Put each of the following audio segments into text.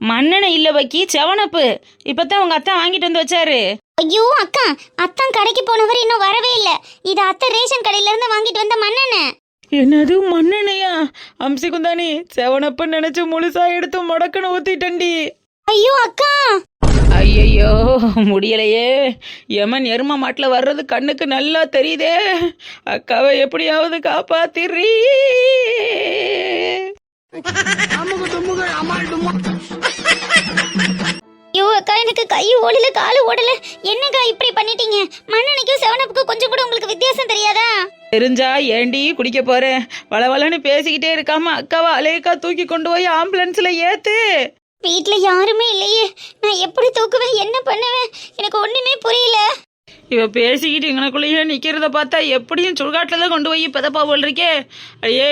மன்னன. இல்ல வைக்கி செவனப்பு. இப்பதான் உங்க அத்தா வாங்கிட்டு வந்து வச்சாரு. ஐயோ அக்கா அத்தான் கடைக்கு போனவர் இன்னும் வரவே இல்ல. இது அத்தை ரேஷன் கடையில இருந்து வாங்கிட்டு வந்த மன்னன. என்னது மண்ணெண்ணையா அம்சி குந்தானி செவனப்புன்னு நினைச்சு முழுசா எடுத்து முடக்கன்னு ஊத்திட்டண்டி. ஐயோ அக்கா. ஐயையோ முடியலையே. யமன் எரும மாட்டுல வர்றது கண்ணுக்கு நல்லா தெரியுதே. அக்காவை எப்படியாவது காப்பாத்திடுறீ ஐயோ அக்கா எனக்கு கை ஓடல காலு ஓடல. என்னக்கா இப்படி பண்ணிட்டீங்க? மண்ணெண்ணைக்கும் செவனப்புக்கும் கொஞ்சம் கூட உங்களுக்கு வித்தியாசம் தெரியாதா? தெரிஞ்சா ஏண்டி குடிக்க போறேன் வளவளன்னு பேசிக்கிட்டே இருக்காம அக்காவை அலேக்கா தூக்கி கொண்டு போய் ஆம்புலன்ஸ்ல ஏத்து. வீட்ல யாருமே இல்லையே. நான் எப்படி தூக்குவேன்? என்ன பண்ணுவேன்? எனக்கு ஒண்ணுமே புரியல. இவ பேசிக்கிட்டு எங்களுக்குள்ளேயே நிக்கிறத பார்த்தா எப்படியும் சுடுகாட்டில் தான் கொண்டு போய் பதப்பா போல் இருக்கே ஐயே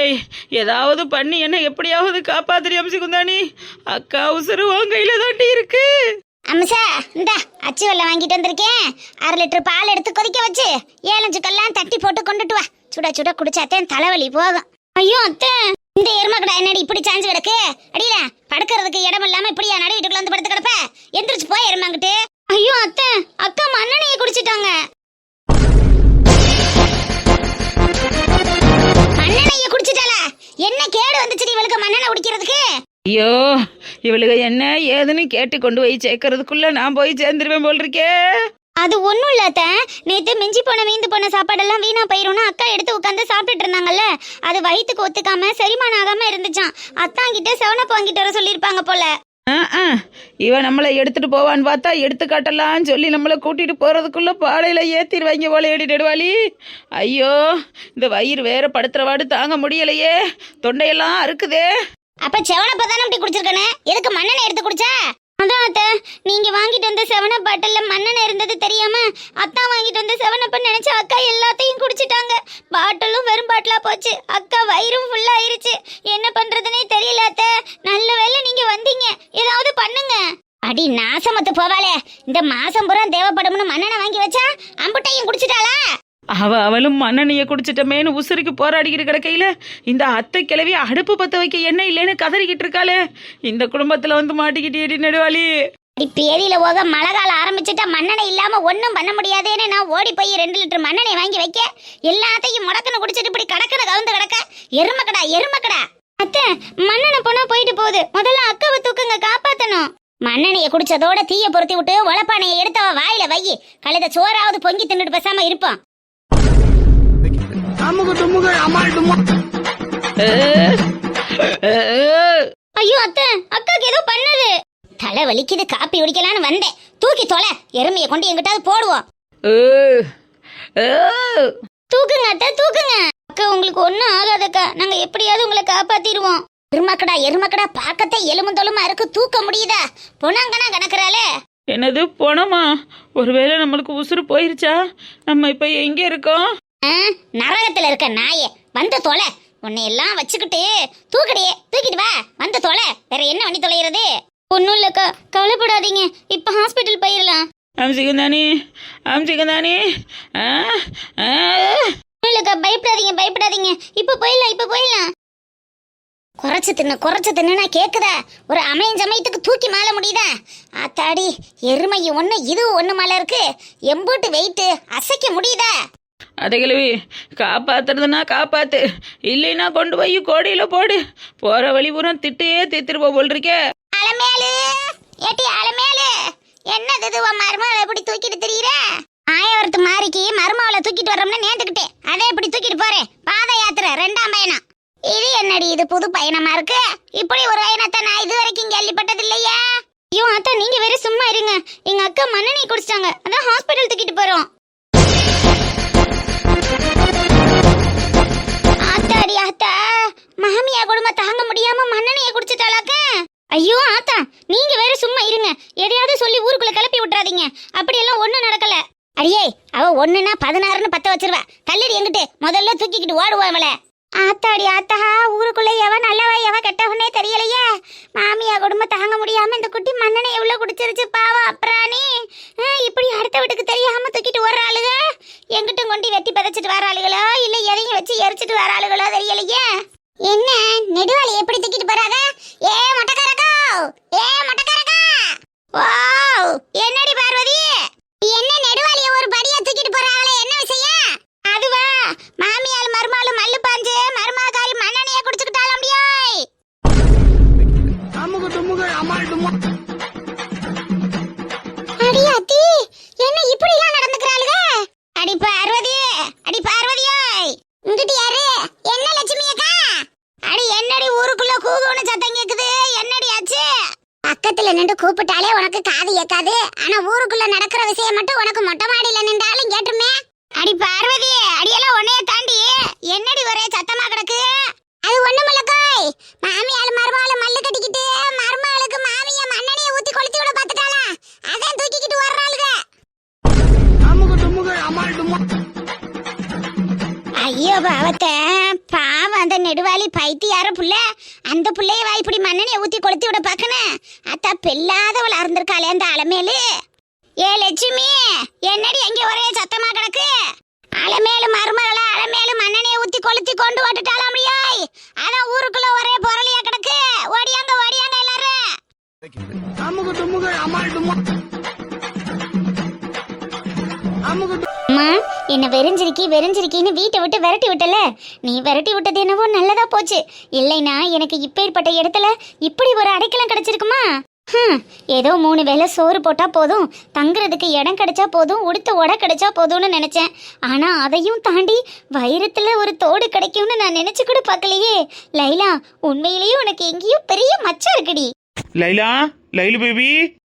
ஏதாவது பண்ணி என்ன எப்படியாவது காப்பாத்திரி அம்சி குந்தானி அக்கா உசுறு உன் கையில தாண்டி இருக்கு. அம்சா இந்தா அச்சு வெள்ளம் வாங்கிட்டு வந்திருக்கேன். அரை லிட்டர் பால் எடுத்து கொதிக்க வச்சு ஏழஞ்சு கல்லாம் தட்டி போட்டு கொண்டுட்டு வா. சுட சுட குடிச்சாத்தேன் தலைவலி போகும். ஐயோ அத்தை இந்த எருமக்கடா என்னடி இப்படி சாஞ்சு கிடக்கு? அடியில படுக்கிறதுக்கு இடம் இல்லாம இப்படியா நடு வீட்டுக்குள்ள வந்து படுத்து கிடப்ப? எந்திரிச்சு போய் எருமாங்கிட்டு ஐயோ அத்தை. அக்கா மண்ணெண்ணையை குடிச்சிட்டாங்க. மண்ணெண்ணையை குடிச்சிட்டாளா? என்ன கேடு வந்துச்சு இவளுக்கு மண்ணெண்ணெய் குடிக்கிறதுக்கு? ஐயோ இவளுக என்ன ஏதுன்னு கேட்டு கொண்டு போய் சேர்க்கறதுக்குள்ள நான் போய் சேர்ந்துருவேன் போல் இருக்கே அது ஒண்ணும் இல்லாத நேத்து மிஞ்சி போன மீந்து போன சாப்பாடெல்லாம் வீணா போயிரும்னு அக்கா எடுத்து உட்காந்து சாப்பிட்டுட்டு இருந்தாங்கல்ல. அது வயித்துக்கு ஒத்துக்காம செரிமானம் ஆகாம இருந்துச்சான் அத்தான் கிட்ட செவனப்பு வாங்கிட்டு வர சொல்லியிருப்பாங்க போல. ஆ, ஆ. நம்மளை எடுத்துட்டு போவான்னு பார்த்தா எடுத்து காட்டலாம்னு சொல்லி நம்மளை கூட்டிகிட்டு போகிறதுக்குள்ளே பாடையில ஏற்றிடுவாங்க போல ஏடிடுவாளி ஐயோ இந்த வயிறு வேற படுத்துறவாடு தாங்க முடியலையே. தொண்டையெல்லாம் அறுக்குதே. அப்ப செவனப்ப தானே இப்படி குடிச்சிருக்கனே? எதுக்கு மண்ணெண்ணெய் எடுத்து குடிச்சா? அதான் அத்தை நீங்க வாங்கிட்டு வந்த செவன பாட்டில்ல மண்ணெண்ணெய் இருந்தது தெரியாம அத்தா வாங்கிட்டு வந்த செவனப்பன்னு நினைச்ச அக்கா எல்லாத்தையும் குடிச்சிட்டாங்க. பாட்டிலும் வெறும் பாட்டிலா போச்சு. அக்கா வயிறும் ஃபுல்லா ஆயிருச்சு. என்ன பண்றதுனே தெரியல அத்தை. நல்ல வேலை நீங்க வந்தீங்க. ஏதாவது பண்ணுங்க. அடி நாசமத்து போவாளே. இந்த மாசம் பூரா தேவைப்படும்னு மண்ணெண்ணெய் வாங்கி வச்சா அம்புட்டையும் குடிச்சிட்டாளா? அவ அவளும் மண்ணெண்ணையை குடிச்சிட்டமேன்னு உசுருக்கு போராடிக்கிட்டு கிடக்கையில இந்த அத்தை கிளவி அடுப்பு பத்த வைக்க என்ன இல்லைன்னு கதறிக்கிட்டு இருக்காளே. இந்த குடும்பத்துல வந்து மாட்டிக்கிட்டு நடுவாளி. நெடுவாளி பேதியில போக மழை காலம் ஆரம்பிச்சுட்டா மண்ணெண்ணெய் இல்லாம ஒன்றும் பண்ண முடியாதேன்னு நான் ஓடி போய் ரெண்டு லிட்டர் மண்ணெண்ணெய் வாங்கி வைக்க. எல்லாத்தையும் முடக்கன்னு குடிச்சிட்டு இப்படி கடக்குன்னு கவுந்து கிடக்க. எருமக்கடா எருமக்கடா. அத்தை மண்ணெண்ணெய் போனா போயிட்டு போகுது. முதல்ல அக்காவை தூக்குங்க காப்பாத்தணும். மண்ணெண்ணெயை குடிச்சதோட தீய பொருத்தி விட்டு உழப்பானையை எடுத்து வாயில வை. கழுத சோறாவது பொங்கி தின்னுட்டு பேசாம இருப்பான் ஐயோ அத்தை அக்காக்கு ஏதோ பண்ணுது. தலை வலிக்குது காப்பி குடிக்கலான்னு வந்தேன். தூக்கி தொலை எருமையை கொண்டு எங்கிட்டாவது போடுவோம். தூக்குங்க அத்தை தூக்குங்க. அக்கா உங்களுக்கு ஒண்ணும் ஆகாதக்கா. நாங்க எப்படியாவது உங்களை காப்பாத்திடுவோம். எருமக்கடா எருமக்கடா பார்க்கத்தே எலும்பு தொலுமா இருக்கு. தூக்க முடியுதா? பொணங்கனா கணக்குறாளே. என்னது போனோமா ஒருவேளை நம்மளுக்கு உசுறு போயிருச்சா? நம்ம இப்ப எங்க இருக்கோம்? நரகத்துல இருக்க நாயே வந்து தொலை. உன்னை எல்லாம் வச்சுக்கிட்டு தூக்கடியே தூக்கிட்டு வா வந்து தொலை. வேற என்ன பண்ணி தொலைகிறது ஒன்றும் இல்லக்கா கவலைப்படாதீங்க. இப்போ ஹாஸ்பிட்டல் போயிடலாம் அம்சிகந்தானி அம்சிகந்தானி இல்லக்கா பயப்படாதீங்க பயப்படாதீங்க. இப்போ போயிடலாம் இப்போ போயிடலாம் குறைச்சு தின்னு குறைச்சு தின்னுனா கேக்குதா? ஒரு சமயத்துக்கு தூக்கி மால முடியுதா? ஆத்தாடி எருமை ஒண்ணு இது ஒண்ணு மேல இருக்கு. எம்பூட்டு வெயிட் அசைக்க முடியுதா? அதை காப்பாத்துறதுன்னா காப்பாத்து. இல்லைன்னா கொண்டு போய் கோடியில போடு. போற வழி பூரா திட்டையே தித்திருப்ப போல் இருக்கே அலமேலு! ஏட்டி அலமேலு! என்னது இது? உன் மருமகளை தூக்கிட்டு திரியிற? ஆயவரத்து மாறிக்கு மருமகளை தூக்கிட்டு வரோம்னு நேர்ந்துக்கிட்டேன் அதை இப்படி தூக்கிட்டு போறேன் பாத யாத்திரை ரெண்டாம் பயணம். இது என்னடி இது புது பயணமா இருக்கு? இப்படி ஒரு பயணத்தை நான் இது வரைக்கும் கேள்விப்பட்டது இல்லையா? ஐயோ அத்தா நீங்க வேற சும்மா இருங்க. எங்க அக்கா மண்ணெண்ணெய் குடிச்சிட்டாங்க. அதான் ஹாஸ்பிட்டல் தூக்கிட்டு போறோம். ஆத்தாடி ஆத்தா. மாமியா குடும்பம் தாங்க முடியாம மண்ணெண்ணெய குடிச்சிட்டாளாக்க. ஐயோ ஆத்தா நீங்க வேற சும்மா இருங்க. எதையாவது சொல்லி ஊருக்குள்ள கிளப்பி விட்டுறாதீங்க. அப்படியெல்லாம் ஒண்ணும் நடக்கல. அடியே அவ ஒண்ணுன்னா பதினாறுன்னு பத்த வச்சிருவா. தள்ளிடி எங்கிட்டு. முதல்ல தூக்கிக்கிட்டு ஓடுவான் அவளை ஆத்தாடி ஆத்தா ஊருக்குள்ள எவ நல்லவ எவ கெட்டவனே தெரியலையே. மாமியா குடும்பம் தாங்க முடியாம இந்த குட்டி மன்னனை எவ்வளவு குடிச்சிருச்சு பாவம் அப்புறானி இப்படி அடுத்த வீட்டுக்கு தெரியாம தூக்கிட்டு வர ஆளுக? எங்கிட்டும் கொண்டு வெட்டி பதைச்சிட்டு வர ஆளுகளோ? இல்ல எதையும் வச்சு எரிச்சிட்டு வர ஆளுகளோ தெரியலையே? என்ன நெடுவாளி எப்படி தூக்கிட்டு போறாங்க ஏ மொட்டக்காரக்கா! ஏ மொட்டக்காரக்கா! ஓ என்னடி பார்வதி? என்ன நெடுவாளிய ஒரு படியா தூக்கிட்டு போறாங்களே? அதுவா மாமியால் மருமாள் மல்லு பாஞ்சு மருமாகாரி மண்ணெண்ணைய குடிச்சுக்கிட்டாலும் முடியோய் அடி அத்தி என்ன இப்படி எல்லாம் நடந்துக்கிறாளுக? அடி பார்வதி அடி பார்வதியோய். இங்கிட்டு யாரு? என்ன லட்சுமி அக்கா? அடி என்னடி ஊருக்குள்ள கூகுன்னு சத்தம் கேக்குது? என்னடி ஆச்சு? பக்கத்துல நின்று கூப்பிட்டாலே உனக்கு காது கேட்காது. ஆனா ஊருக்குள்ள நடக்கிற விஷயம் மட்டும் உனக்கு மொட்டை மாடியில நின்றாலும் கேட்டுமே. லட்சுமி என்னடி அங்க ஒரே சத்தமா கிடக்கு? அலமேலு மருமகள அலமேலு மண்ணெண்ணைய ஊத்தி கொளுத்தி கொண்டு ஓட்டுட்டாலாம் முடியாய் அதான் ஊருக்குள்ள ஒரே பொருளியா கிடக்கு. ஓடியாங்க ஓடியாங்க எல்லாரும். அம்மா என்ன வெறிஞ்சிருக்கி வெறிஞ்சிருக்கின்னு வீட்டை விட்டு விரட்டி விட்டல. நீ விரட்டி விட்டது என்னவோ நல்லதா போச்சு. இல்லைனா எனக்கு இப்பேற்பட்ட இடத்துல இப்படி ஒரு அடைக்கலம் கிடைச்சிருக்குமா? ஹம், ஏதோ மூணு வேளை சோறு போட்டா போதும். தங்குறதுக்கு இடம் கிடைச்சா போதும். உடுத்த உடை கிடைச்சா போதும்னு நினைச்சேன். ஆனா அதையும் தாண்டி வைரத்துல ஒரு தோடு கிடைக்கும்னு நான் நினைச்சு கூட பார்க்கலையே. லைலா உண்மையிலேயே உனக்கு எங்கேயோ பெரிய மச்சம் இருக்குடி. லைலா லைலு பேபி.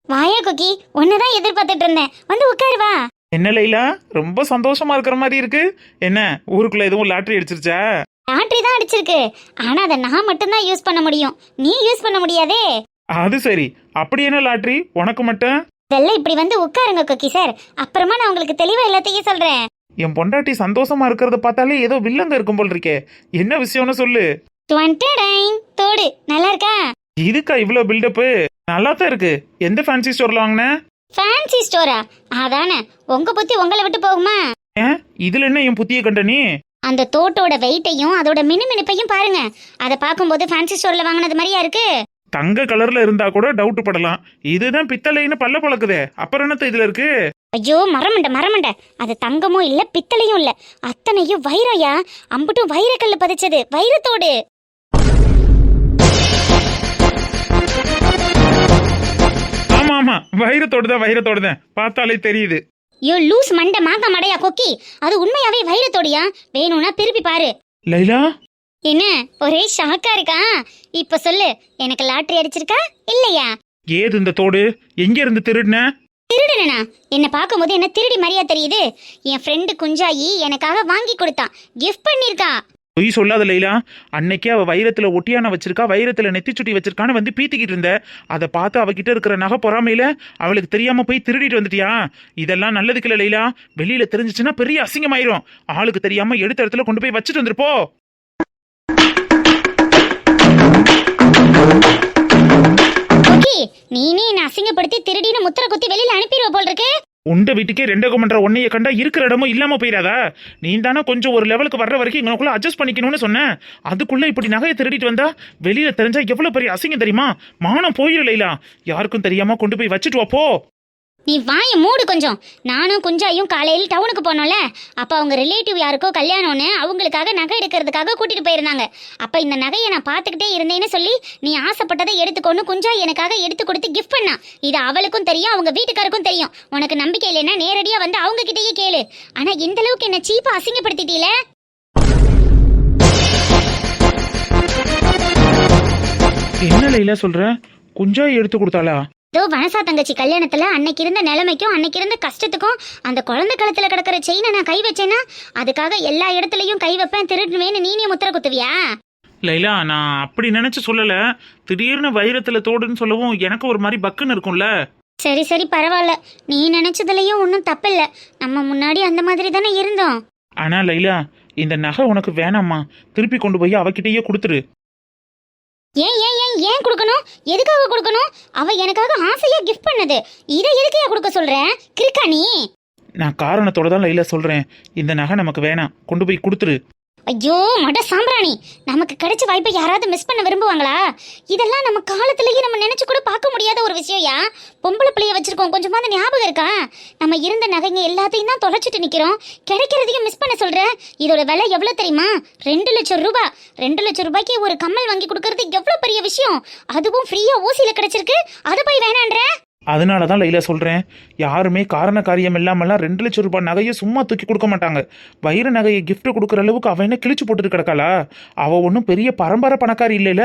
வாயா குக்கி. உன்னதான் எதிர்பார்த்துட்டு இருந்தேன். வந்து உட்காரு வா. என்ன லைலா? ரொம்ப சந்தோஷமா இருக்கிற மாதிரி இருக்கு. என்ன ஊருக்குள்ள எதுவும் லாட்டரி அடிச்சிருச்சா? லாட்ரி தான் அடிச்சிருக்கு. ஆனா அதை நான் மட்டும்தான் யூஸ் பண்ண முடியும். நீ யூஸ் பண்ண முடியாதே. அது சரி. அப்படி என்ன லாட்டரி உனக்கு மட்டும்? இதெல்லாம் இப்படி வந்து உட்காருங்க குக்கி சார். அப்புறமா நான் உங்களுக்கு தெளிவா எல்லாத்தையும் சொல்றேன். என் பொண்டாட்டி சந்தோஷமா இருக்கிறத பார்த்தாலே ஏதோ வில்லங்க இருக்கும் போல் இருக்கே. என்ன விஷயம்னு சொல்லு. டுவெண்ட்டி தோடு. நல்லா இருக்கா? இதுக்கா இவ்வளோ பில்டப்பு நல்லா தான் இருக்கு. எந்த ஃபேன்சி ஸ்டோர்ல வாங்கின? ஃபேன்சி ஸ்டோரா அதானே. உங்க புத்தி உங்களை விட்டு போகுமா? ஏன் இதுல என்ன என் புத்திய கண்ட நீ? அந்த தோட்டோட வெயிட்டையும் அதோட மினுமினுப்பையும் பாருங்க. அதை பார்க்கும்போது ஃபேன்சி ஸ்டோர்ல வாங்கினது மாதிரியா இருக்கு? தங்க கலர்ல இருந்தா கூட டவுட் படலாம். இதுதான் பித்தளைன்னு பல்ல பழக்குதே. அப்புறம் என்னத்த இதுல இருக்கு? ஐயோ மரமண்ட மரமண்ட. அது தங்கமும் இல்ல பித்தளையும் இல்ல. அத்தனையும் வைரம்யா அம்புட்டும் வைரக்கல்லு பதிச்சது. வைரத்தோடு. ஆமா ஆமா வைரத்தோடு தான் வைரத்தோடு தான் பார்த்தாலே தெரியுது. யோ லூஸ் மண்ட மாங்க மடையா கொக்கி? அது உண்மையாவே வைரத்தோடியா? வேணும்னா திருப்பி பாரு. லைலா என்ன ஒரே ஷாக்கா இருக்கா? இப்ப சொல்லு எனக்கு லாட்டரி அடிச்சிருக்கா? இல்லையா? ஏது இந்த தோடு? எங்க இருந்து திருடின? திருடனா என்ன பார்க்கும்போது என்ன திருடி மாதிரியா தெரியுது. என் ஃப்ரெண்டு குஞ்சாயி எனக்காக வாங்கி கொடுத்தான் கிஃப்ட் பண்ணிருக்கா பொய் சொல்லாத லைலா. அன்னைக்கே அவ வைரத்துல ஒட்டியான வச்சிருக்கா வைரத்துல நெத்திச்சுட்டி வச்சிருக்கான்னு வந்து பீத்திக்கிட்டு இருந்த. அதை பார்த்து அவகிட்ட இருக்கிற நகை பொறாமையில அவளுக்கு தெரியாம போய் திருடிட்டு வந்துட்டியா? இதெல்லாம் நல்லதுக்கு இல்ல லைலா. வெளியில தெரிஞ்சுச்சுன்னா பெரிய அசிங்கமாயிரும். ஆளுக்கு தெரியாம எடுத்த இடத்துல கொண்டு போய் வச்சுட்டு வந்துருப்போ ஓகே நீனே என்ன அசிங்கப்படுத்தி திருடின்னு முத்திர குத்தி வெளியில அனுப்பிடுவ போல் இருக்கு உண்ட வீட்டுக்கே ரெண்டகம் பண்ற உன்னைய கண்டா இருக்கிற இடமும் இல்லாம போயிடாதா? நீ தானே கொஞ்சம் ஒரு லெவலுக்கு வர்ற வரைக்கும் இவனுக்குள்ள அட்ஜஸ்ட் பண்ணிக்கணும்னு சொன்னேன். அதுக்குள்ள இப்படி நகையை திருடிட்டு வந்தா வெளியில தெரிஞ்சா எவ்வளவு பெரிய அசிங்கம் தெரியுமா? மானம் போயிரு லைலா. யாருக்கும் தெரியாம கொண்டு போய் வச்சுட்டு வா போ. நீ வாய மூடு கொஞ்சம். நானும் குஞ்சாயும் காலையில் டவுனுக்கு போனோம்ல. அப்போ அவங்க ரிலேட்டிவ் யாருக்கோ கல்யாணம்னு அவங்களுக்காக நகை எடுக்கிறதுக்காக கூட்டிட்டு போயிருந்தாங்க. அப்போ இந்த நகையை நான் பார்த்துக்கிட்டே இருந்தேன்னு சொல்லி நீ ஆசைப்பட்டதை எடுத்துக்கொண்டு குஞ்சாய் எனக்காக எடுத்து கொடுத்து கிஃப்ட் பண்ணா. இது அவளுக்கும் தெரியும் அவங்க வீட்டுக்காருக்கும் தெரியும். உனக்கு நம்பிக்கை இல்லைன்னா நேரடியாக வந்து அவங்க கிட்டேயே கேளு. ஆனால் இந்த அளவுக்கு என்ன சீப்பா அசிங்கப்படுத்திட்டீல? என்ன லைலா சொல்ற? குஞ்சாய் எடுத்து கொடுத்தாளா? இதோ வனசா தங்கச்சி கல்யாணத்துல அன்னைக்கு இருந்த நிலைமைக்கும் அன்னைக்கு இருந்த கஷ்டத்துக்கும் அந்த குழந்தை கழுத்துல கிடக்கிற செயினை நான் கை வச்சேன்னா அதுக்காக எல்லா இடத்துலயும் கை வைப்பேன் திருடுவேன்னு நீனே முத்திர குத்துவியா? லைலா நான் அப்படி நினைச்சு சொல்லல. திடீர்னு வைரத்துல தோடுன்னு சொல்லவும் எனக்கு ஒரு மாதிரி பக்குன்னு இருக்கும்ல. சரி சரி பரவாயில்ல. நீ நினைச்சதுலயும் ஒன்றும் தப்பில்ல. நம்ம முன்னாடி அந்த மாதிரி தானே இருந்தோம். ஆனா லைலா இந்த நகை உனக்கு வேணாம்மா. திருப்பி கொண்டு போய் அவகிட்டயே கொடுத்துரு. ஏன் ஏன் ஏன் ஏன் கொடுக்கணும்? எதுக்காக கொடுக்கணும்? அவ எனக்காக ஆசையா கிஃப்ட் பண்ணது. இதை எதுக்கையா கொடுக்க சொல்றேன் கிறுக்கா நீ? நான் காரணத்தோட தான் லைலா சொல்றேன். இந்த நகை நமக்கு வேணாம். கொண்டு போய் கொடுத்துரு. ஐயோ மட சாம்பிராணி. நமக்கு கிடைச்ச வாய்ப்பை யாராவது மிஸ் பண்ண விரும்புவாங்களா? இதெல்லாம் நம்ம காலத்திலேயே நம்ம நினைச்சு கூட பார்க்க முடியாத ஒரு விஷயம்யா. பொம்பளை பிள்ளைய வச்சிருக்கோம். கொஞ்சமாவது ஞாபகம் இருக்கா? நம்ம இருந்த நகைங்க எல்லாத்தையும் தான் தொலைச்சிட்டு நிக்கிறோம். கிடைக்கிறதையும் மிஸ் பண்ண சொல்ற? இதோட விலை எவ்வளவு தெரியுமா? ரெண்டு லட்சம் ரூபாய் ரெண்டு லட்சம் ரூபாய்க்கு ஒரு கம்மல் வாங்கி கொடுக்கறது எவ்வளவு பெரிய விஷயம்? அதுவும் ஃப்ரீயா ஓசியில கிடைச்சிருக்கு. அதை போய் வேணான்ற? அதனால தான் லைலா சொல்கிறேன் யாருமே காரண காரியம் இல்லாமலாம் ரெண்டு லட்சம் ரூபாய் நகையை சும்மா தூக்கி கொடுக்க மாட்டாங்க. வைர நகையை கிஃப்ட் கொடுக்குற அளவுக்கு அவன் என்ன கிழிச்சு போட்டுட்டு கிடக்காளா? அவள் ஒன்றும் பெரிய பரம்பரை பணக்காரி இல்லைல்ல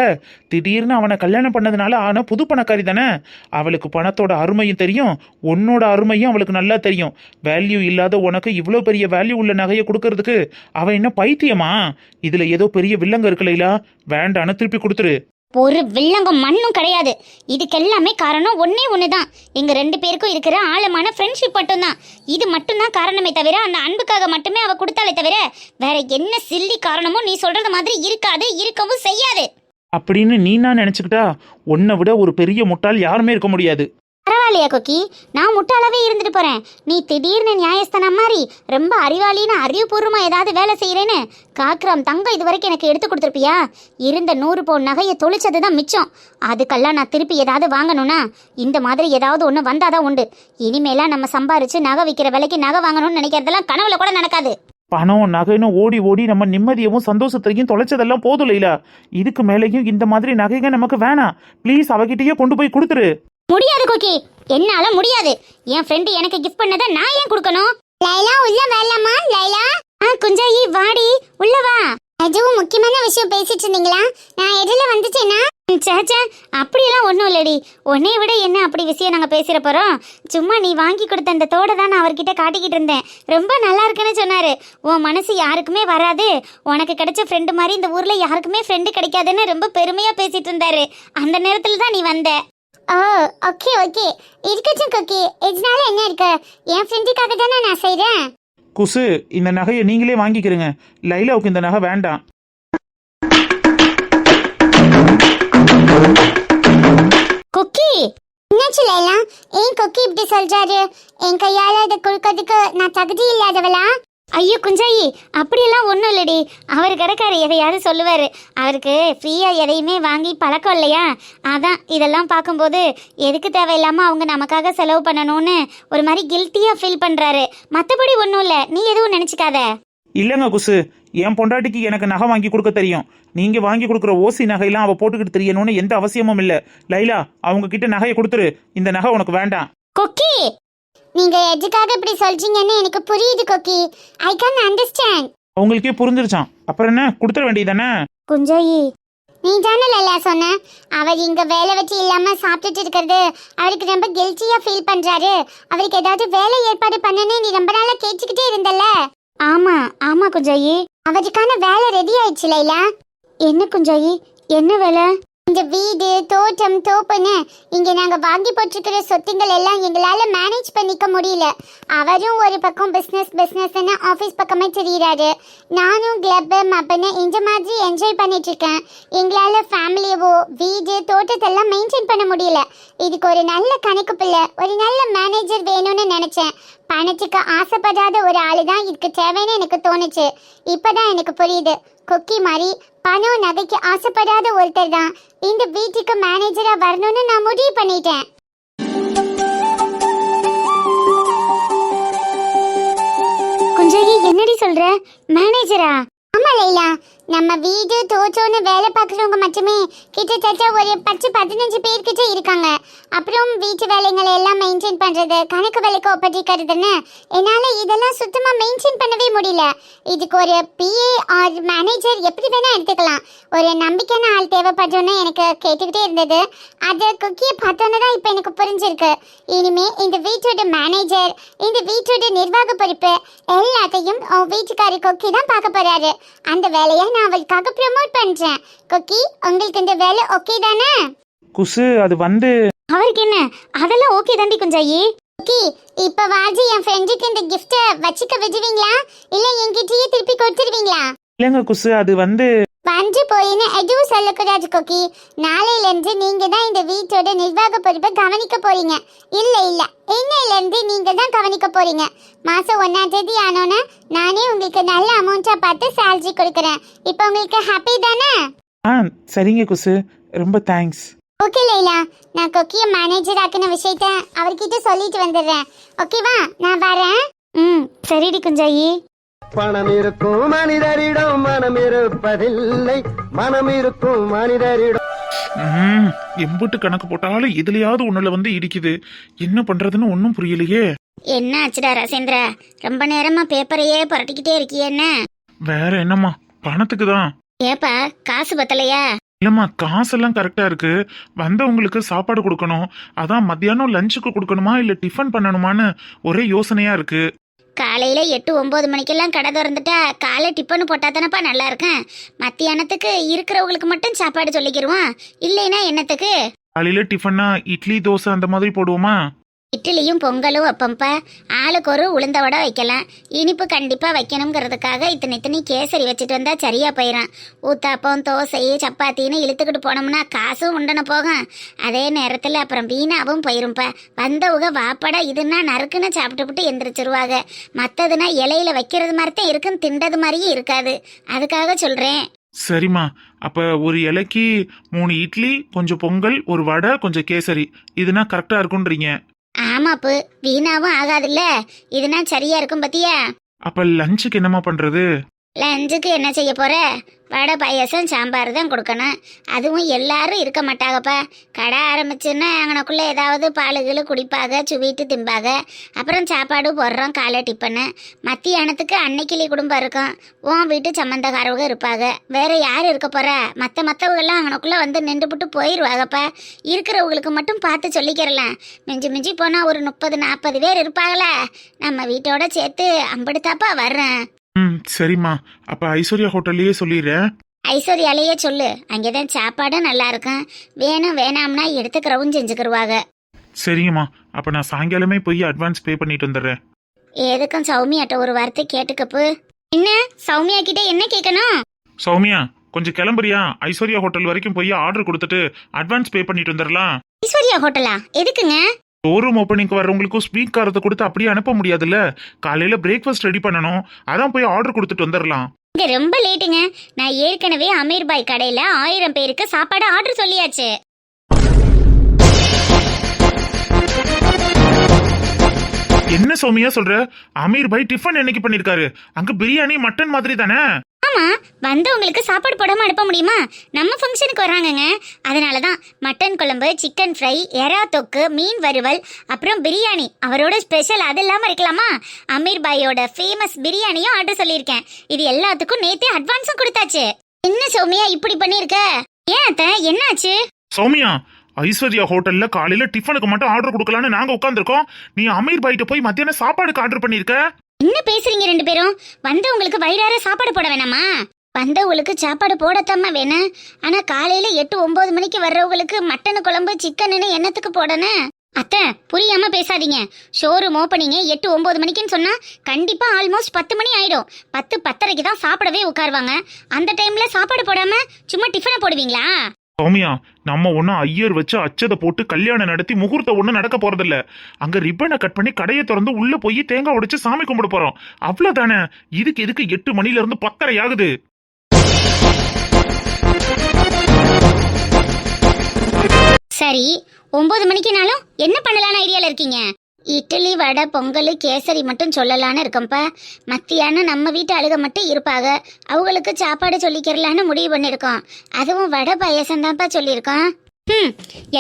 திடீர்னு அவனை கல்யாணம் பண்ணதுனால ஆனால் புது பணக்காரி தானே? அவளுக்கு பணத்தோட அருமையும் தெரியும் உன்னோட அருமையும் அவளுக்கு நல்லா தெரியும். வேல்யூ இல்லாத உனக்கு இவ்வளோ பெரிய வேல்யூ உள்ள நகையை கொடுக்கறதுக்கு அவன் என்ன பைத்தியமா? இதில் ஏதோ பெரிய வில்லங்க இருக்கு லைலா. வேண்டான்னு திருப்பி கொடுத்துரு. ஒரு வில்லங்கம் மண்ணும் கிடையாது. இதுக்கெல்லாமே காரணம் ஒன்னே ஒண்ணுதான். எங்க ரெண்டு பேருக்கும் இருக்கிற ஆழமான ஃப்ரெண்ட்ஷிப் மட்டும்தான். இது மட்டும்தான் காரணமே தவிர அந்த அன்புக்காக மட்டுமே அவ கொடுத்தாலே தவிர வேற என்ன சில்லி காரணமும் நீ சொல்றது மாதிரி இருக்காது இருக்கவும் செய்யாது. அப்படின்னு நீ நான் நினச்சிக்கிட்டா உன்னை விட ஒரு பெரிய முட்டாள் யாருமே இருக்க முடியாது. பரவாயில்லையா கொக்கி? நான் முட்டாளாவே இருந்துட்டு போறேன். நீ திடீர்னு நியாயஸ்தானம் மாதிரி ரொம்ப அறிவாளின்னு அறிவுபூர்வமா ஏதாவது வேலை செய்யறேன்னு காக்ராம் தங்கம் இது வரைக்கும் எனக்கு எடுத்து கொடுத்துருப்பியா? இருந்த நூறு பவுன் நகையை தொலைச்சது தான் மிச்சம். அதுக்கெல்லாம் நான் திருப்பி ஏதாவது வாங்கணும்னா இந்த மாதிரி ஏதாவது ஒன்று வந்தாதான் உண்டு. இனிமேலாம் நம்ம சம்பாரிச்சு நகை விற்கிற விலைக்கு நகை வாங்கணும்னு நினைக்கிறதெல்லாம் கனவுல கூட நடக்காது. பணம் நகைன்னு ஓடி ஓடி நம்ம நிம்மதியவும் சந்தோஷத்தையும் தொலைச்சதெல்லாம் போதும் இல்லையா இதுக்கு மேலேயும் இந்த மாதிரி நகைங்க நமக்கு வேணாம். ப்ளீஸ் அவகிட்டயே கொண்டு போய் கொடுத்துரு. முடியாது கோக்கி என்னால முடியாது. என் ஃப்ரெண்டு எனக்கு கிஃப்ட் பண்ணதை நான் ஏன் கொடுக்கணும்? லைலா உள்ள வரலாமா? லைலா? ஆ குஞ்சாயி வாடி. உள்ள வா. எதுவும் முக்கியமான விஷயம் பேசிட்டு இருந்தீங்களா? நான் எதிரில வந்துட்டேனா சேச்சா அப்படியெல்லாம் ஒன்றும் இல்லடி. உன்னை விட என்ன அப்படி விஷயம் நாங்கள் பேசிட போகிறோம் சும்மா நீ வாங்கி கொடுத்த அந்த தோடை தான் நான் அவர்கிட்ட காட்டிக்கிட்டு இருந்தேன். ரொம்ப நல்லா இருக்குன்னு சொன்னார். உன் மனசு யாருக்குமே வராது. உனக்கு கிடைச்ச ஃப்ரெண்டு மாதிரி இந்த ஊரில் யாருக்குமே ஃப்ரெண்டு கிடைக்காதுன்னு ரொம்ப பெருமையாக பேசிட்டு இருந்தாரு. அந்த நேரத்தில் தான் நீ வந்த. ஓ ஓகே ஓகே இருக்கட்டும் கொக்கி இதனால என்ன இருக்கு? என் ஃப்ரெண்டுக்காக தானே நான் செய்கிறேன் குசு இந்த நகையை நீங்களே வாங்கிக்கிறீங்க. லைலாவுக்கு இந்த நகை வேண்டாம். கொக்கி என்னாச்சு லைலா? ஏன் கொக்கி இப்படி சொல்றாரு? என் கையால இதை கொடுக்கறதுக்கு நான் தகுதி இல்லாதவளா? ஐயோ குஞ்சாயி அப்படியெல்லாம் ஒன்றும் இல்லடி. அவர் கிடக்காரு எதையாவது சொல்லுவார். அவருக்கு ஃப்ரீயாக எதையுமே வாங்கி பழக்கம் இல்லையா? அதான் இதெல்லாம் பார்க்கும்போது எதுக்கு தேவையில்லாமல் அவங்க நமக்காக செலவு பண்ணணும்னு ஒரு மாதிரி கில்ட்டியாக ஃபீல் பண்ணுறாரு மற்றபடி ஒன்றும் இல்லை. நீ எதுவும் நினச்சிக்காத. இல்லைங்க குசு. என் பொண்டாட்டிக்கு எனக்கு நகை வாங்கி கொடுக்க தெரியும். நீங்க வாங்கி கொடுக்குற ஓசி நகையெல்லாம் அவ போட்டுக்கிட்டு தெரியணும்னு எந்த அவசியமும் இல்ல. லைலா அவங்க கிட்ட நகையை கொடுத்துரு. இந்த நகை உனக்கு வேண்டாம். கொக்கி! நீங்க எதுக்காக இப்படி சொல்றீங்கன்னு எனக்கு புரியுது கொக்கி. ஐ கேன் அண்டர்ஸ்டாண்ட் அவங்களுக்கே புரிஞ்சிருச்சான் அப்புறம் என்ன? கொடுத்துட வேண்டியதானே குஞ்சாயி நீ தானே லல்லா சொன்ன? அவர் இங்க வேலை வச்சு இல்லாம சாப்பிட்டுட்டு இருக்கிறது அவருக்கு ரொம்ப கில்ட்டியா ஃபீல் பண்றாரு. அவருக்கு ஏதாவது வேலை ஏற்பாடு பண்ணனே நீ ரொம்ப நாளா கேட்டுக்கிட்டே இருந்தல்ல? ஆமா ஆமா குஞ்சாயி. அவருக்கான வேலை ரெடி ஆயிடுச்சு லைலா. என்ன குஞ்சாயி? என்ன வேலை? இந்த வீடு தோட்டம் தோப்புன்னு இங்கே நாங்கள் வாங்கி போட்டிருக்கிற சொத்துங்கள் எல்லாம் எங்களால் மேனேஜ் பண்ணிக்க முடியல. அவரும் ஒரு பக்கம் பிஸ்னஸ் பிஸ்னஸ்ன்னு ஆஃபீஸ் பக்கமே தெரிகிறாரு நானும் கிளப்பு மப்பன்னு இந்த மாதிரி என்ஜாய் பண்ணிட்டுருக்கேன் எங்களால் ஃபேமிலியவோ வீடு தோட்டத்தெல்லாம் மெயின்டைன் பண்ண முடியல. இதுக்கு ஒரு நல்ல கணக்கு பிள்ளை ஒரு நல்ல மேனேஜர் வேணும்னு நினச்சேன். பணத்துக்கு ஆசைப்படாத ஒரு ஆளு தான் இதுக்கு தேவைன்னு எனக்கு தோணுச்சு. இப்போ தான் எனக்கு புரியுது. கொக்கி மாதிரி பணம் நகைக்கு ஆசைப்படாத ஒருத்தர் தான் இந்த வீட்டுக்கு மேனேஜரா வரணும்னு நான் முடிவு பண்ணிட்டேன். குஞ்சகி என்னடி சொல்ற? மேனேஜரா ஆமா லைலா. நம்ம வீடு தோட்டம்னு வேலை பார்க்குறவங்க மட்டுமே கிட்டத்தட்ட ஒரு பத்து பதினஞ்சு பேர்கிட்ட இருக்காங்க. அப்புறம் வீட்டு வேலைங்களை எல்லாம் மெயின்டைன் பண்ணுறது கணக்கு வேலைக்கு ஒப்படைக்கிறதுன்னு என்னால் இதெல்லாம் சுத்தமாக மெயின்டைன் பண்ணவே முடியல. இதுக்கு ஒரு பிஏ ஆர் மேனேஜர் எப்படி வேணால் எடுத்துக்கலாம். ஒரு நம்பிக்கையான ஆள் தேவைப்படுறோன்னு எனக்கு கேட்டுக்கிட்டே இருந்தது. அது குக்கியை பார்த்தோன்னு தான் இப்போ எனக்கு புரிஞ்சிருக்கு. இனிமே இந்த வீட்டோட மேனேஜர் இந்த வீட்டோட நிர்வாக பொறுப்பு எல்லாத்தையும் வீட்டுக்காரி கொக்கி தான் பார்க்க போகிறாரு அந்த வேலையை நான் அவளுக்காக ப்ரமோட் பண்றேன். கொக்கி உங்களுக்கு இந்த வேலை ஓகே தானே? குசு அது வந்து அவருக்கு என்ன? அதெல்லாம் ஓகே தாண்டி குஞ்சாயி. ஓகே இப்ப வாஜி என் ஃப்ரெண்டுக்கு இந்த கிஃப்ட வச்சுக்க விடுவீங்களா இல்ல என்கிட்டயே திருப்பி கொடுத்துருவீங்களா? இல்லைங்க குசு அது வந்து வந்து போயின்னு எதுவும் சொல்லக்கூடாது கொக்கி. நாளையில இருந்து நீங்க தான் இந்த வீட்டோட நிர்வாக பொறுப்பை கவனிக்க போறீங்க. இல்ல இல்ல. இன்னையில இருந்து நீங்க தான் கவனிக்க போறீங்க. மாசம் ஒன்னாம் தேதி ஆனோன்னு நானே உங்களுக்கு நல்ல அமௌண்ட்டா பார்த்து சேலரி கொடுக்குறேன். இப்போ உங்களுக்கு ஹாப்பி தானே? ஆ சரிங்க குசு. ரொம்ப தேங்க்ஸ் ஓகே லைலா. நான் கொக்கிய மேனேஜர் ஆக்கின விஷயத்த அவர்கிட்ட சொல்லிட்டு வந்துடுறேன். ஓகேவா நான் வரேன். ம் சரிடி குஞ்சாயி. பணம் இருக்கும் மனிதரிடம் மனம் இருப்பதில்லை மனம் இருக்கும் மனிதரிடம் எம்புட்டு கணக்கு போட்டாலும் இதுலயாவது ஒண்ணுல வந்து இடிக்குது. என்ன பண்றதுன்னு ஒன்றும் புரியலையே. என்ன ஆச்சுடா ரசேந்திரா? ரொம்ப நேரமா பேப்பரையே புரட்டிக்கிட்டே இருக்கியே என்ன? வேற என்னம்மா? பணத்துக்கு தான் ஏப்பா காசு பத்தலையா? இல்லம்மா காசெல்லாம் கரெக்டா இருக்கு. வந்தவங்களுக்கு சாப்பாடு கொடுக்கணும். அதான் மத்தியானம் லஞ்சுக்கு கொடுக்கணுமா இல்ல டிஃபன் பண்ணணுமான்னு ஒரே யோசனையா இருக்கு. காலையில் எட்டு ஒம்பது மணிக்கெல்லாம் கடை திறந்துட்டா காலை டிஃபன் போட்டால் தானேப்பா நல்லா இருக்கும் மத்தியானத்துக்கு இருக்கிறவங்களுக்கு மட்டும் சாப்பாடு சொல்லிக்கிருவோம் இல்லைன்னா என்னத்துக்கு? காலையில் டிஃபன்னா இட்லி தோசை அந்த மாதிரி போடுவோமா? இட்லியும் பொங்கலும் வைப்போம்ப்பா ஆளுக்கு ஒரு உளுந்த வடை வைக்கலாம். இனிப்பு கண்டிப்பாக வைக்கணுங்கிறதுக்காக இத்தனை இத்தனை கேசரி வச்சுட்டு வந்தால் சரியாக போயிடும் ஊத்தாப்பம் தோசை சப்பாத்தின்னு இழுத்துக்கிட்டு போனோம்னா காசும் உண்டன போகும். அதே நேரத்தில் அப்புறம் வீணாவும் போயிரும்ப்பா வந்தவங்க வாப்படா இதுன்னா நறுக்குன்னு சாப்பிட்டுப்புட்டு எந்திரிச்சிருவாங்க மற்றதுனா இலையில வைக்கிறது மாதிரி தான் இருக்கும் திண்டது மாதிரியும் இருக்காது. அதுக்காக சொல்கிறேன் சரிம்மா. அப்போ ஒரு இலைக்கு மூணு இட்லி கொஞ்சம் பொங்கல் ஒரு வடை கொஞ்சம் கேசரி. இதுனா கரெக்டாக இருக்குன்றீங்க ஆமாப்பு வீணாவும் ஆகாதுல்ல. இதுனா சரியா இருக்கும் பத்தியா? அப்ப லஞ்சுக்கு என்னம்மா பண்றது? லஞ்சுக்கு என்ன செய்ய போற? வடை பாயாசம் சாம்பார் தான் கொடுக்கணும். அதுவும் எல்லாரும் இருக்க மாட்டாங்கப்பா. கடை ஆரம்பிச்சுன்னா அங்கனக்குள்ளே ஏதாவது பாலுகள் குடிப்பாக சுவீட்டு திம்பாக. அப்புறம் சாப்பாடு போடுறோம் காலை டிஃபனு மத்தியானத்துக்கு அன்னைக்கிளி குடும்பம் இருக்கும். உன் வீட்டு சம்மந்தக்காரவங்க இருப்பாங்க. வேற யார் இருக்க போறா? மற்ற மற்றவங்கெல்லாம் அங்கனக்குள்ளே வந்து நின்றுபுட்டு போயிடுவாங்கப்பா இருக்கிறவங்களுக்கு மட்டும் பார்த்து சொல்லிக்கிறலாம். மிஞ்சி மிஞ்சி போனால் ஒரு முப்பது நாற்பது பேர் இருப்பாங்களே? நம்ம வீட்டோட சேர்த்து அம்படுத்தாப்பா வர்றேன். ம் சரிம்மா. அப்ப ஐஸ்வர்யா ஹோட்டல்லையே சொல்லிடுறேன் ஐஸ்வர்யாலேயே சொல்லு. அங்கேதான் சாப்பாடும் நல்லா இருக்கும் வேணும் வேணாம்னா எடுத்துக்கிறவும் செஞ்சுக்கிருவாங்க சரிங்கம்மா. அப்ப நான் சாயங்காலமே போய் அட்வான்ஸ் பே பண்ணிட்டு வந்துடுறேன். எதுக்கும் சௌமியாட்ட ஒரு வார்த்தை கேட்டுக்கப்பு. என்ன? சௌமியா கிட்ட என்ன கேட்கணும்? சௌமியா கொஞ்சம் கிளம்புறியா? ஐஸ்வர்யா ஹோட்டல் வரைக்கும் போய் ஆர்டர் கொடுத்துட்டு அட்வான்ஸ் பே பண்ணிட்டு வந்துடலாம். ஐஸ்வர்யா ஹோட்டலா? எதுக்குங்க? ஷோரூம் ஓப்பனிங்க்கு வரவங்களுக்கும் ஸ்வீட் காரத்தை கொடுத்து அப்படியே அனுப்ப முடியாதுல்ல? காலையில பிரேக்ஃபாஸ்ட் ரெடி பண்ணணும். அதான் போய் ஆர்டர் கொடுத்துட்டு வந்துடலாம் இங்க ரொம்ப லேட்டுங்க நான் ஏற்கனவே அமீர் பாய் கடையில ஆயிரம் பேருக்கு சாப்பாடு ஆர்டர் சொல்லியாச்சு. என்ன சௌமியா சொல்ற? அமீர் பாய் டிஃபன் என்னைக்கு பண்ணிருக்காரு? அங்க பிரியாணி மட்டன் மாதிரி தானே? ஆமா வந்தவங்களுக்கு சாப்பாடு போடாம அனுப்ப முடியுமா? நம்ம ஃபங்க்ஷனுக்கு வராங்கங்க. அதனால தான் மட்டன் குழம்பு சிக்கன் ஃப்ரை எறா தொக்கு மீன் வறுவல் அப்புறம் பிரியாணி. அவரோட ஸ்பெஷல் அது இல்லாமல் இருக்கலாமா? அமீர் பாயோட ஃபேமஸ் பிரியாணியும் ஆர்டர் சொல்லியிருக்கேன். இது எல்லாத்துக்கும் நேத்தே அட்வான்ஸும் கொடுத்தாச்சு. என்ன சௌமியா இப்படி பண்ணிருக்க? ஏன் அத்தை என்னாச்சு? சௌமியா ஐஸ்வர்யா ஹோட்டல்ல காலையில டிஃபனுக்கு மட்டும் ஆர்டர் கொடுக்கலான்னு நாங்க உட்காந்துருக்கோம் நீ அமீர் பாய்கிட்ட போய் மத்தியானம் சாப்பாடுக்கு ஆர்டர் பண்ணிருக்க? என்ன பேசுறீங்க ரெண்டு பேரும்? வந்தவங்களுக்கு வயிறார சாப்பாடு போட வேணாமா? வந்தவங்களுக்கு சாப்பாடு போடத்தாம்மா வேணும் ஆனா காலையில எட்டு ஒன்பது மணிக்கு வர்றவங்களுக்கு மட்டன் குழம்பு சிக்கன்னு என்னத்துக்கு போடணும்? அத்தை புரியாம பேசாதீங்க. ஷோரூம் ஓப்பனிங்க எட்டு ஒன்பது மணிக்குன்னு சொன்னா கண்டிப்பா ஆல்மோஸ்ட் பத்து மணி ஆயிடும். பத்து பத்தரைக்கு தான் சாப்பிடவே உட்காருவாங்க. அந்த டைம்ல சாப்பாடு போடாம சும்மா டிஃபனை போடுவீங்களா? சௌமியா நம்ம ஒன்றும் ஐயர் வச்சு அச்சதை போட்டு கல்யாணம் நடத்தி முகூர்த்தம் ஒன்றும் நடக்க போகிறதில்ல அங்கே ரிப்பனை கட் பண்ணி கடையை திறந்து உள்ளே போய் தேங்காய் உடைச்சு சாமி கும்பிட போகிறோம் அவ்வளோதானே இதுக்கு எதுக்கு எட்டு மணிலேருந்து பத்தரை ஆகுது? சரி ஒன்பது மணிக்குனாலும் என்ன பண்ணலான்னு ஐடியால இருக்கீங்க? இட்லி வடை பொங்கல் கேசரி மட்டும் சொல்லலான்னு இருக்கோம்ப்பா. மத்தியானம் நம்ம வீட்டு அழுக மட்டும் இருப்பாங்க அவங்களுக்கு சாப்பாடு சொல்லிக்கிறலான்னு முடிவு பண்ணியிருக்கோம். அதுவும் வடை பாயசம் தான்ப்பா சொல்லியிருக்கோம். ம்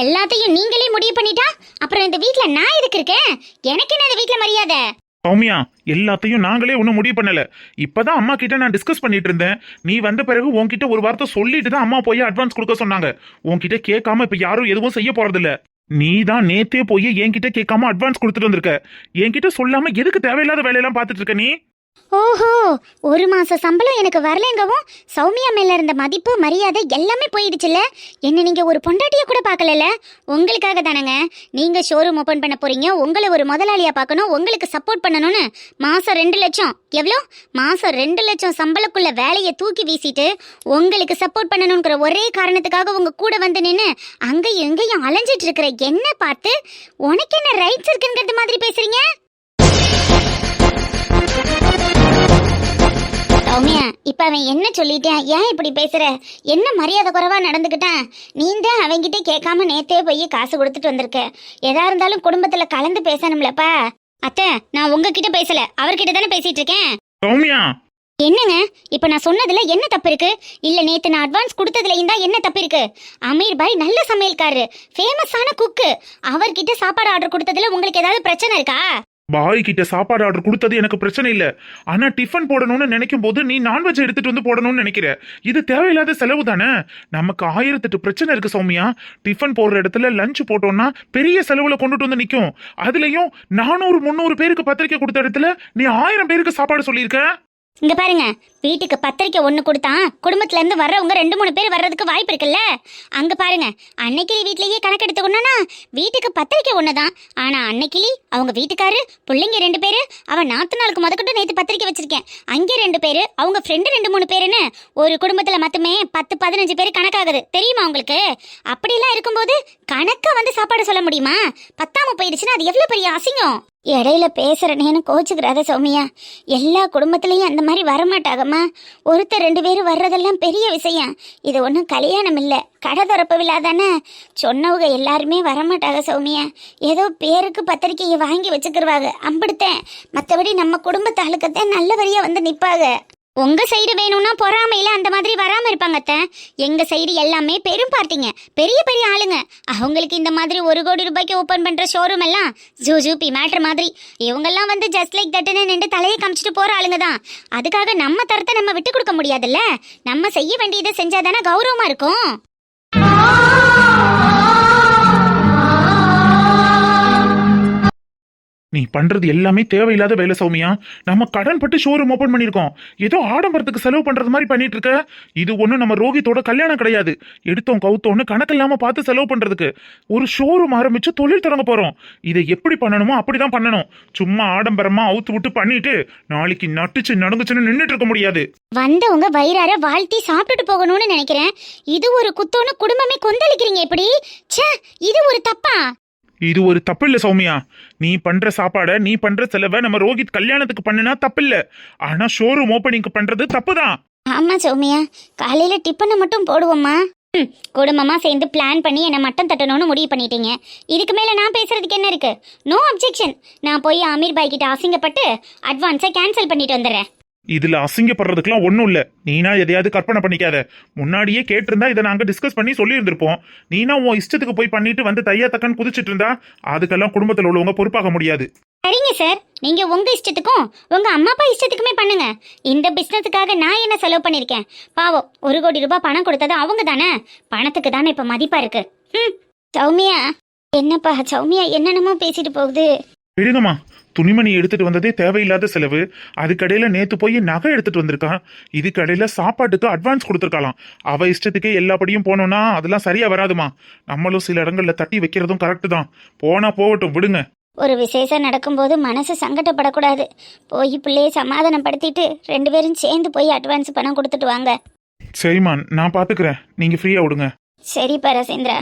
எல்லாத்தையும் நீங்களே முடிவு பண்ணிட்டா? அப்புறம் இந்த வீட்டில் நான் எதுக்கு இருக்கேன்? எனக்கு என்ன இந்த வீட்டில் மரியாதை? சௌமியா எல்லாத்தையும் நாங்களே ஒன்றும் முடிவு பண்ணல. இப்பதான் அம்மா கிட்ட நான் டிஸ்கஸ் பண்ணிட்டு இருந்தேன். நீ வந்த பிறகு உன்கிட்ட ஒரு வார்த்தை சொல்லிட்டு தான் அம்மா போய் அட்வான்ஸ் கொடுக்க சொன்னாங்க. உன்கிட்ட கேட்காம இப்ப யாரும் எதுவும் செய்ய போறதில்ல. நீ தான் நேத்தே போய் என்கிட்ட கேட்காம அட்வான்ஸ் கொடுத்துட்டு வந்திருக்க. என்கிட்ட சொல்லாம எதுக்கு தேவையில்லாத வேலையெல்லாம் பார்த்துட்டு இருக்க நீ? ஓஹோ ஒரு மாச சம்பளம் எனக்கு வரலங்கவும் சௌமியா மேல இருந்த மதிப்பு மரியாதை எல்லாமே போயிடுச்சுல்ல? என்ன நீங்க ஒரு பொண்டாட்டிய கூட பார்க்கலல உங்களுக்காக தானங்க. நீங்க ஷோரூம் ஓபன் பண்ண போறீங்க உங்களை ஒரு முதலாளியா பார்க்கணும் உங்களுக்கு சப்போர்ட் பண்ணணும்னு மாசம் ரெண்டு லட்சம். எவ்வளோ? மாசம் ரெண்டு லட்சம் சம்பளக்குள்ள வேலையை தூக்கி வீசிட்டு உங்களுக்கு சப்போர்ட் பண்ணணுங்கிற ஒரே காரணத்துக்காக உங்க கூட வந்து நின்று அங்கேயும் எங்கேயும் அலைஞ்சிட்டு இருக்கிற என்ன பார்த்து உனக்கு என்ன ரைட்ஸ் இருக்குங்கிறது மாதிரி பேசுறீங்க? சௌமியா இப்ப அவன் என்ன சொல்லிட்டான்? ஏன் இப்படி பேசுற? என்ன மரியாதை குறைவா நடந்துக்கிட்டான் நீ தான் அவன்கிட்ட கேட்காம நேத்தே போய் காசு கொடுத்துட்டு வந்திருக்க. எதா இருந்தாலும் குடும்பத்துல கலந்து பேசணும்லப்பா. அத்தை நான் உங்ககிட்ட பேசல. அவர்கிட்ட தானே பேசிட்டு இருக்கேன். சௌமியா! என்னங்க? இப்ப நான் சொன்னதுல என்ன தப்பு இருக்கு? இல்ல நேத்து நான் அட்வான்ஸ் கொடுத்ததுல தான் என்ன தப்பு இருக்கு? அமீர் பாய் நல்ல சமையல்காரரு. ஃபேமஸான குக்கு அவர்கிட்ட சாப்பாடு ஆர்டர் கொடுத்ததுல உங்களுக்கு ஏதாவது பிரச்சனை இருக்கா? பாய் கிட்ட சாப்பாடு ஆர்டர் கொடுத்தது எனக்கு பிரச்சனை இல்ல. ஆனா டிஃபன் போடணும்னு நினைக்கும் போது நீ நான்வெஜ் எடுத்துட்டு வந்து போடணும்னு நினைக்கிற. இது தேவையில்லாத செலவு தானே? நமக்கு ஆயிரத்தெட்டு பிரச்சனை இருக்கு சௌமியா. டிஃபன் போடுற இடத்துல லஞ்ச் போட்டோம்னா பெரிய செலவுல கொண்டுட்டு வந்து நிற்கும் அதுலயும் நானூறு முந்நூறு பேருக்கு பத்திரிக்கை கொடுத்த இடத்துல நீ ஆயிரம் பேருக்கு சாப்பாடு சொல்லியிருக்க? இங்க பாருங்க வீட்டுக்கு பத்திரிக்கை ஒண்ணு கொடுத்தா குடும்பத்துல இருந்து வர்றவங்க ரெண்டு மூணு பேர் வர்றதுக்கு வாய்ப்பு இருக்குல்ல? அங்க பாருங்க அன்னைக்கிளி வீட்லயே கணக்கு எடுத்துக்கணும்னா வீட்டுக்கு பத்திரிக்கை ஒண்ணுதான். ஆனா அன்னைக்கிளி அவங்க வீட்டுக்காரு பிள்ளைங்க ரெண்டு பேரு அவன் நாத்து நாளுக்கு முதற்கொண்டு நேத்து பத்திரிக்கை வச்சிருக்கேன். அங்கே ரெண்டு பேரு அவங்க ஃப்ரெண்டு ரெண்டு மூணு பேருன்னு ஒரு குடும்பத்துல மட்டுமே பத்து பதினஞ்சு பேர் கணக்காகுது. தெரியுமா உங்களுக்கு? அப்படிலாம் இருக்கும்போது கணக்கா வந்து சாப்பாடு சொல்ல முடியுமா? பத்தாம போயிடுச்சுன்னா அது எவ்வளவு பெரிய அசிங்கம்? இடையில பேசுகிறனேன்னு கோச்சுக்கிறாத சௌமியா. எல்லா குடும்பத்திலையும் அந்த மாதிரி வரமாட்டாகம்மா. ஒருத்தர் ரெண்டு பேரும் வர்றதெல்லாம் பெரிய விஷயம். இது ஒன்றும் கல்யாணம் இல்லை. கடை திறப்பு விழா தானே. சொன்னவங்க எல்லாருமே வரமாட்டாக சௌமியா. ஏதோ பேருக்கு பத்திரிக்கையை வாங்கி வச்சுக்கிருவாங்க அம்பிடுத்தேன். மற்றபடி நம்ம குடும்பத்தாளுக்கத்தான் நல்லபடியாக வந்து நிற்பாங்க உங்க சைடு வேணும்னா பொறாமையில அந்த மாதிரி வராம இருப்பாங்க அத்தை. எங்க சைடு எல்லாமே பெரும் பார்த்தீங்க பெரிய பெரிய ஆளுங்க. அவங்களுக்கு இந்த மாதிரி ஒரு கோடி ரூபாய்க்கு ஓபன் பண்ற ஷோரூம் எல்லாம் ஜூஜூபி மேட்ரு மாதிரி. இவங்கெல்லாம் வந்து ஜஸ்ட் லைக் தட்டுன்னு நின்று தலையை காமிச்சிட்டு போற ஆளுங்க தான். அதுக்காக நம்ம தரத்தை நம்ம விட்டு கொடுக்க முடியாதுல்ல? நம்ம செய்ய வேண்டியதை செஞ்சாதானே கௌரவமா இருக்கும்? நீ பண்றது எல்லாமே தேவையில்லாத வேலை சௌமியா. நம்ம கடன் பட்டு ஷோரூம் ஓபன் பண்ணிருக்கோம் ஏதோ ஆடம்பரத்துக்கு செலவு பண்றது மாதிரி பண்ணிட்டு இருக்க இது ஒண்ணு நம்ம ரோகித்தோட கல்யாணம் கிடையாது. எடுத்தோம் கவுத்தோன்னு கணக்கு இல்லாம பார்த்து செலவு பண்றதுக்கு. ஒரு ஷோரூம் ஆரம்பிச்சு தொழில் தொடங்க போறோம். இதை எப்படி பண்ணணுமோ அப்படிதான் பண்ணணும். சும்மா ஆடம்பரமா அவுத்து விட்டு பண்ணிட்டு நாளைக்கு நட்டுச்சு நடந்துச்சுன்னு நின்றுட்டு இருக்க முடியாது. வந்தவங்க வயிறார வாழ்த்தி சாப்பிட்டுட்டு போகணும்னு நினைக்கிறேன். இது ஒரு குத்தோன்னு குடும்பமே கொந்தளிக்கிறீங்க எப்படி? ச்சே இது ஒரு தப்பா? இது ஒரு தப்பு இல்லை சௌமியா. நீ பண்ற சாப்பாடை நீ பண்ற செலவை நம்ம ரோஹித் கல்யாணத்துக்கு பண்ணுனா தப்பு இல்லை ஆனா ஷோரூம் ஓபனிங் பண்றது தப்பு தான் ஆமா சௌமியா. காலையில டிஃபனை மட்டும் போடுவோம்மா. ம், குடும்பமா சேர்ந்து பிளான் பண்ணி என்னை மட்டம் தட்டணும்னு முடிவு பண்ணிட்டீங்க. இதுக்கு மேல நான் பேசுறதுக்கு என்ன இருக்கு? நோ அப்ஜெக்ஷன் நான் போய் அமீர் பாய் கிட்ட அசிங்கப்பட்டு அட்வான்ஸை கேன்சல் பண்ணிட்டு வந்துடுறேன். இதுல அசிங்கப்படுறதுக்குலாம் ஒண்ணும் இல்ல. நீனா எதையாவது கற்பனை பண்ணிக்காத. முன்னாடியே கேட்டிருந்தா இதை நாங்க டிஸ்கஸ் பண்ணி சொல்லியிருந்திருப்போம். நீனா உன் இஷ்டத்துக்கு போய் பண்ணிட்டு வந்து தையா தக்கன்னு குதிச்சிட்டு இருந்தா அதுக்கெல்லாம் குடும்பத்துல உள்ளவங்க பொறுப்பாக முடியாது. சரிங்க சார். நீங்க உங்க இஷ்டத்துக்கும் உங்க அம்மா அப்பா இஷ்டத்துக்குமே பண்ணுங்க. இந்த பிசினஸுக்காக நான் என்ன செலவு பண்ணிருக்கேன்? பாவம் ஒரு கோடி ரூபாய் பணம் கொடுத்தது அவங்க தானே? பணத்துக்கு தானே இப்ப மதிப்பா இருக்கு. ம் சௌமியா. என்னப்பா சௌமியா என்னென்னமோ பேசிட்டு போகுது. விடுங்கம்மா. துணிமணி எடுத்துட்டு வந்ததே தேவையில்லாத செலவு. அதுக்கடையில நேத்து போய் நகை எடுத்துட்டு வந்திருக்கான் இதுக்கடையில சாப்பாட்டுக்கு அட்வான்ஸ் கொடுத்துருக்கலாம் அவ இஷ்டத்துக்கே எல்லாப்படியும் போனோம்னா அதெல்லாம் சரியா வராதுமா. நம்மளும் சில இடங்கள்ல தட்டி வைக்கிறதும் கரெக்ட் தான். போனா போகட்டும் விடுங்க. ஒரு விசேஷம் நடக்கும்போது மனசு சங்கடப்படக்கூடாது. போய் பிள்ளைய சமாதானப்படுத்திட்டு ரெண்டு பேரும் சேர்ந்து போய் அட்வான்ஸ் பணம் கொடுத்துட்டு வாங்க. சரிம்மா நான் பாத்துக்கிறேன். நீங்க ஃப்ரீயா விடுங்க. சரி பரசேந்திரா.